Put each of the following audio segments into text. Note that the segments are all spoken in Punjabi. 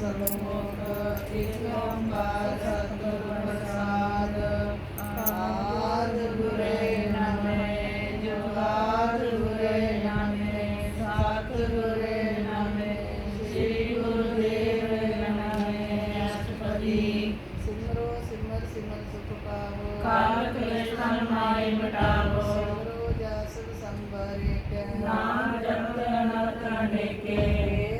ਸਤਿਮੁਖ ਇਕ ਓੰਕਾਰ ਸਤਿਗੁਰ ਪ੍ਰਸਾਦ ਆਦ ਗੁਰੇ ਨਮੇ ਜੁਗਾਦ ਗੁਰੇ ਨਮੇ ਸਤ ਗੁਰੇ ਨਮੇ ਸ੍ਰੀ ਗੁਰਦੇਵ ਨਮੇ ਅਸ਼ਟਪਦੀ ਸਿਮਰੋ ਸਿਮਰ ਸਿਮਰ ਸੁਖ ਪਾਵੋ ਕਾਲ ਕਲੇਸ਼ ਤਨ ਮਾਰੇ ਮਿਟਾਵੋ ਸਿਮਰੋ ਜਸ ਸੰਭਰੇ ਕੈ ਨਾਮ ਜਪਤ ਅਨਰਤ ਡੇਕੇ ਵੇਦ ਪ੍ਰਾਣ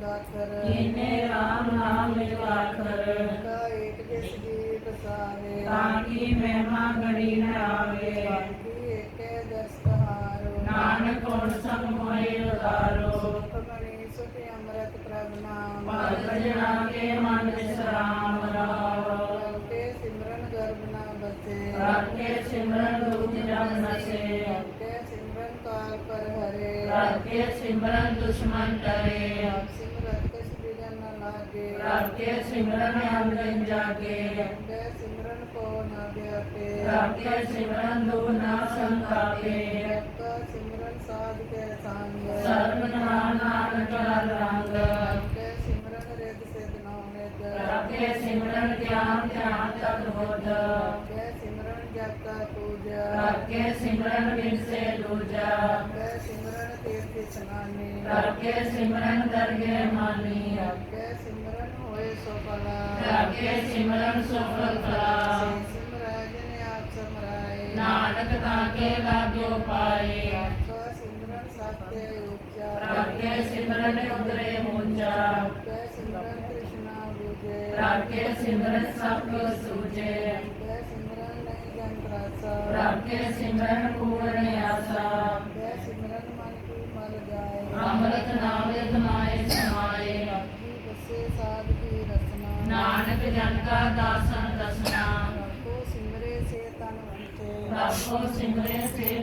ਸੋਦਾਕਰ ਜਿਨੇ ਰਾਮ ਨਾਮ ਲਿਖਾਖਰ ਕਾ ਏਕ ਜਿਸ ਜੀ ਪ੍ਰਸਾਰੇ ਤਾਂ ਕੀ ਮਹਿਮਾ ਗੜੀ ਨ ਆਵੇ ਬਾਕੀ ਏਕੇ ਦਸ ਕਹਾਰੋ ਨਾਨਕ ਕੋਣ ਸੰਗ ਮੋਹਿ ਉਦਾਰੋ ਸੁਖ ਮਣੀ ਸੁਖ ਅੰਮ੍ਰਿਤ ਪ੍ਰਭ ਨਾਮ। ਭਗਤ ਜਨਾ ਕੇ ਮਨ ਵਿਸਰਾਮ ਰਾਵ। ਕੇ ਸਿਮਰਨ ਗਰਭ ਨਾ ਬਸੇ ਰਾਖੇ ਸਿਮਰਨ ਦੁਖ ਜਮ ਨਸੇ ਕੇ ਸਿਮਰਨ ਕਾਲ ਪਰ ਹਰੇ ਰਾਖੇ ਸਿਮਰਨ ਦੁਸ਼ਮਨ ਟਰੇ ਆਪ ਸਿਮਰਤ ਕਛ ਬਿਗਨ ਨ ਲਾਗੇ ਰਾਖੇ ਸਿਮਰਨ ਅੰਗਨ ਜਾਗੇ ਕੇ ਸਿਮਰਨ ਕੋ ਨ ਵਿਅਪੇ ਰਾਖੇ ਸਿਮਰਨ ਦੁਖ ਨਾ ਸੰਤਾਪੇ ਕਾ ਸਿਮਰਨ ਸਾਧ ਕੇ ਸੰਗ ਸਰਬ ਨਾਮ ਨਾਨਕ ਹਰ ਰੰਗ ਕੇ ਸਿਮਰਨ ਰਿਦ ਸਿਧ ਨਾਮ ਨਿਦ ਰਾਖੇ ਸਿਮਰਨ ਗਿਆਨ ਧਿਆਨ ਤਤ ਬੁੱਧ ਕੇ ਸਿਮਰਨ ਜਪ ਕਾ ਪੂਜਾ ਰਾਖੇ ਸਿਮਰਨ ਬਿਨਸੇ ਦੂਜਾ ਕੇ ਇਸ਼ਨਾਨੀ ਰਾਖੇ ਸਿਮਰਨ ਦਰਗੇ ਮਾਨੀ ਕੇ ਸਿਮਰਨ ਹੋਏ ਸੋ ਭਲਾ ਰਾਖੇ ਸਿਮਰਨ ਸੁਫਲ ਫਲਾ। ਸਿਮਰਨ ਜਨ ਆਪ ਸਮਰਾਏ। ਨਾਨਕ ਤਾਂ ਕੇ ਲਾਗਿਓ ਪਾਏ। ਕਾ ਸਿਮਰਨ ਸਤਿ ਉਚਾ। ਰਾਖੇ ਸਿਮਰਨ ਉਦਰੇ ਮੂੰਚਾ ਕੈ ਸਿਮਰਨ ਕ੍ਰਿਸ਼ਨਾ ਬੁਝੇ। ਰਾਖੇ ਸਿਮਰਨ ਸਭ ਸੂਝੇ। ਕੈ ਸਿਮਰਨ ਨਹੀਂ ਜਨ ਤਰਾਸਾ। ਰਾਖੇ ਸਿਮਰਨ ਪੂਰਨ ਆਸਾ ਕੈ ਸਿਮਰਨ ਮਨ ਕੀ ਮਲ ਜਾਏ ਅੰਮ੍ਰਿਤ ਨਾਮ ਦੇ ਮਾਏ ਸਮਾਏ ਕੀ ਬਸੇ ਸਾਧ ਕੀ ਰਸਨਾ ਨਾਨਕ ਜਨ ਕਾ ਦਾਸਨ ਦਸਨਾ। ਕੋ ਸਿਮਰੇ ਸੇ ਤਨ ਵੰਤੇ। ਰੱਬੋ ਸਿਮਰੇ ਸੇ